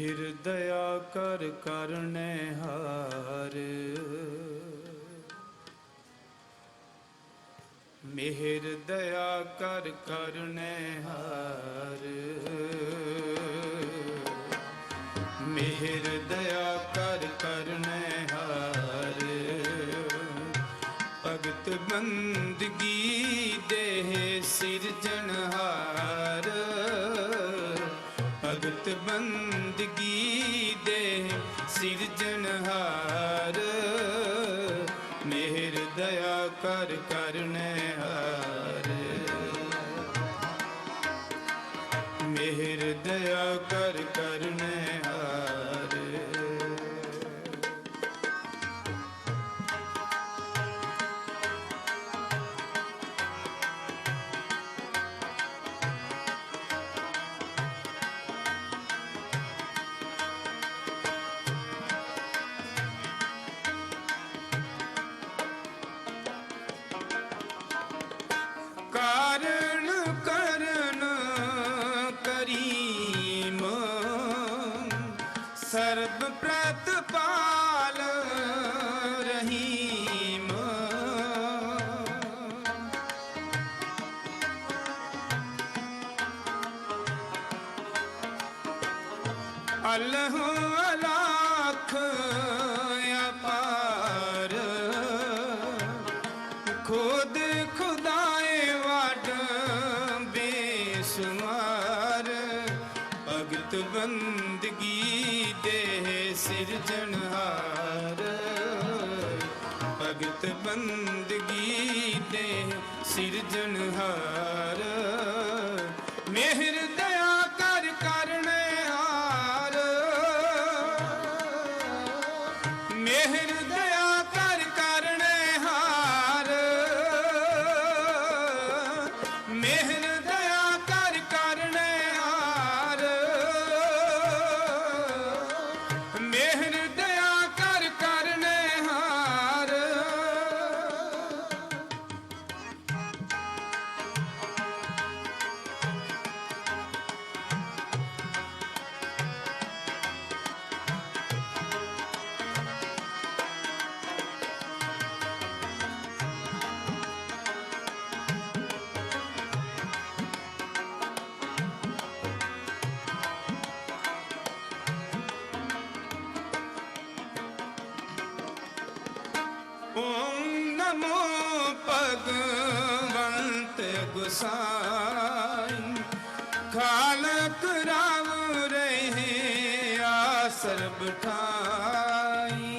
ਮਿਹਰ ਦਇਆ ਕਰ ਕਰਨੇ ਹਾਰ। ਮਿਹਰ ਦਇਆ ਕਰ ਕਰਨੇ ਹਾਰ। ਮਿਹਰ ਦਇਆ ਕਰ ਕਰਨੇ ਹਾਰ। ਭਗਤ ਬੰਦਗੀ ਮਿਹਰ ਦਇਆ ਕਰ ਕਰਨੇ। ਅਲਹ ਅਲਾਖ ਅਪਾਰ ਖੁਦ ਖੁਦਾਏ ਵਾਟ ਬੇਸੁਮਾਰ ਭਗਤ ਬੰਦਗੀ ਦੇ ਸਿਰਜਣਹਾਰ ਭਗਤ ਬੰਦਗੀ ਦੇ ਸਿਰਜਣਹਾਰ ਮਿਹਰ ਮਿਹਰ ਭਗਵੰਤ ਗੁਸਾਈ ਖਾਲਕ ਰਾਮ ਰਹੇ ਆਸਰ ਬਠਾਈ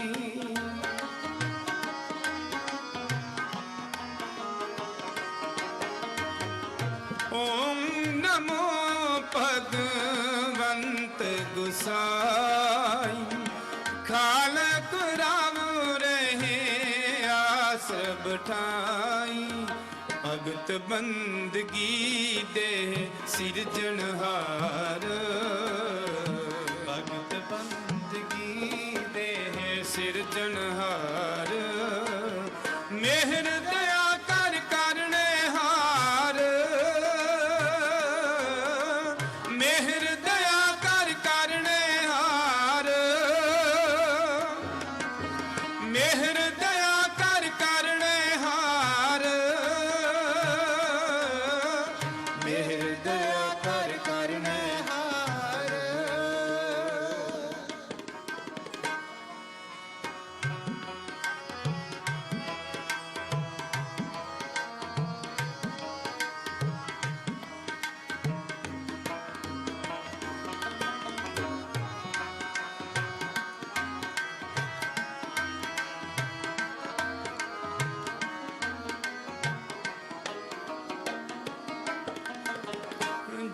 ਓਮ ਨਮੋ ਭਗਵੰਤ ਗੁਸਾਈ ਖਾਲਕ ਰਾਮ ਰਹੇ ਆਸ ਬਠਾਈ ਭਗਤ ਬੰਦਗੀ ਦੇ ਸਿਰਜਣਹਾਰ।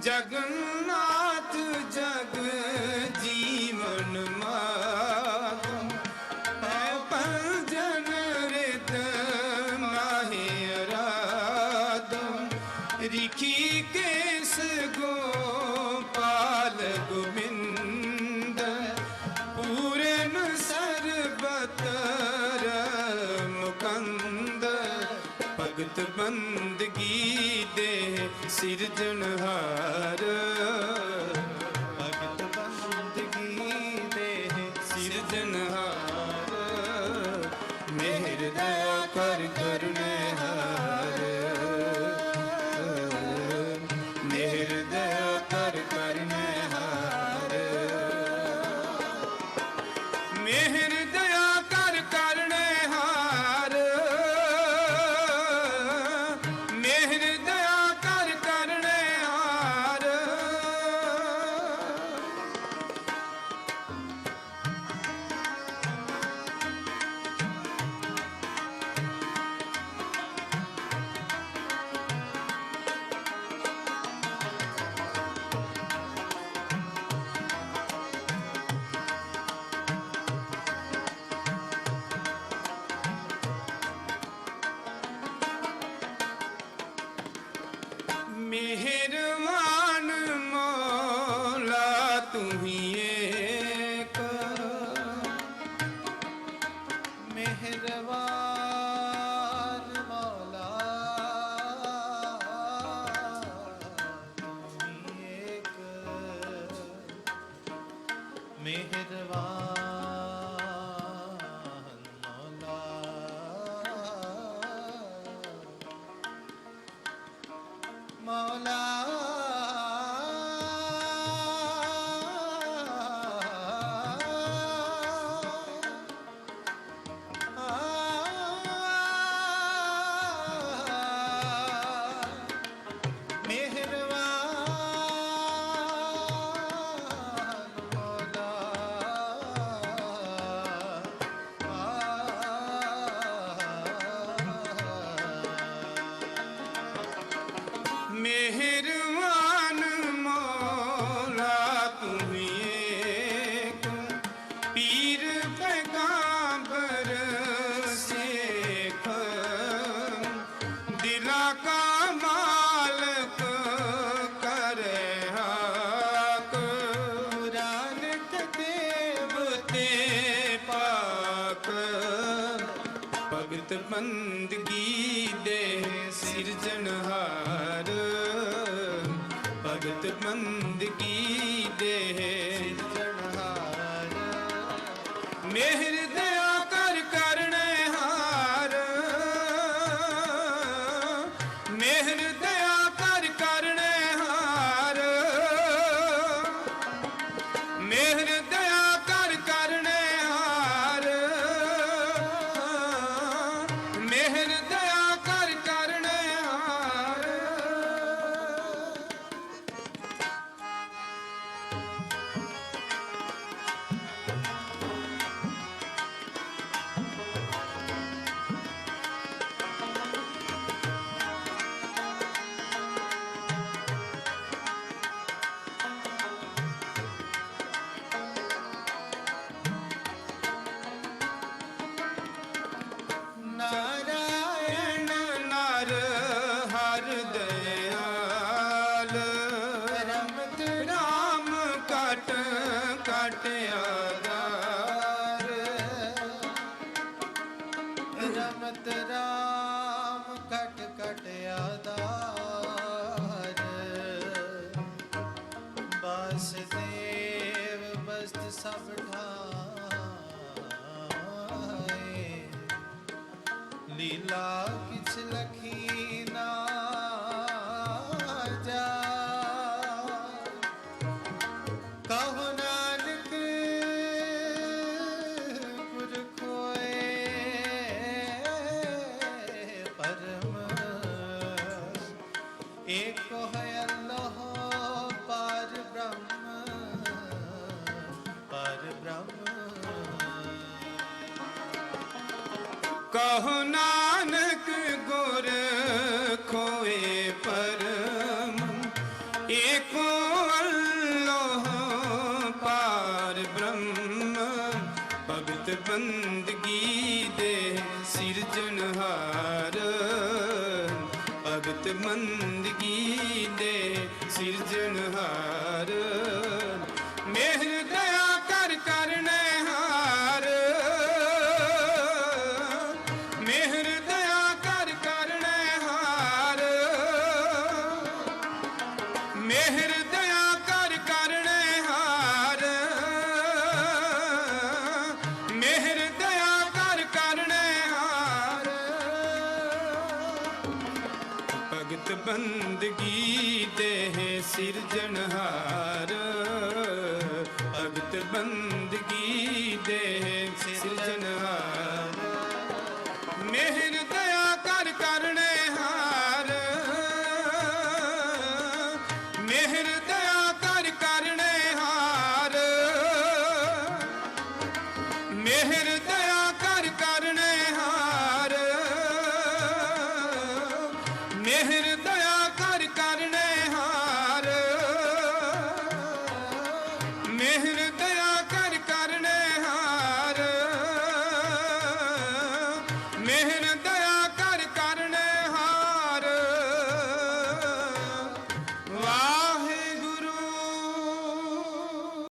ਜਗਨਨਾਥ ਜਗ ਜੀਵਨ ਮਾਤਮ ਹੈ ਪੰਜਨ ਕੇਸ ਗੋਪਾਲ ਗੋਬਿੰਦ। ਪੂਰਨ ਸਰਬਤ ਰਮਕੰਦ ਭਗਤ ਬੰਦਗੀ ਦੇ ਸਿਰਜਣਹਾਰ ਭਗਤ मेहरबान ਮੌਲਾ ਮਿਹਰਬਾਨ ਮੌਲਾ ਤੂੰ ਏਕ, ਪੀਰ ਪੈਗੰਬਰ ਸੇਖ। ਦਿਲਾਂ ਕਾ ਮਾਲਕ ਕਰੇ ਹਾਕ। ਕੁਰਾਨ ਦੇਵ ਤੇ ਪਾਕ। ਭਗਤ ਬੰਦਗੀ ਦੇ ਸਿਰਜਣਹਾਰ ਭਗਤ ਬੰਦਗੀ ਦੇ ਜਨਹਾਰ ਮਿਹਰ ਦਇਆ ਰਮਤ ਰਾਮ ਕਟ ਕਟ ਆਧਾਰ। ਬਾਸਦੇਵ ਬਸਤ ਸਭ ਠਾਏ ਲੀਲਾ ਕਿਛ ਲਖੀ ਕਹੋ ਨਾਨਕ ਗੁਰ ਖੋਏ ਪਰਮ, ਏਕੋ ਅੱਲਾਹ ਪਾਰ ਬ੍ਰਹਮ। ਭਗਤ ਬੰਦਗੀ ਦੇ ਸਿਰਜਣਹਾਰ ਭਗਤ ਬੰਦਗੀ ਦੇ ਸਿਰਜਣਹਾਰ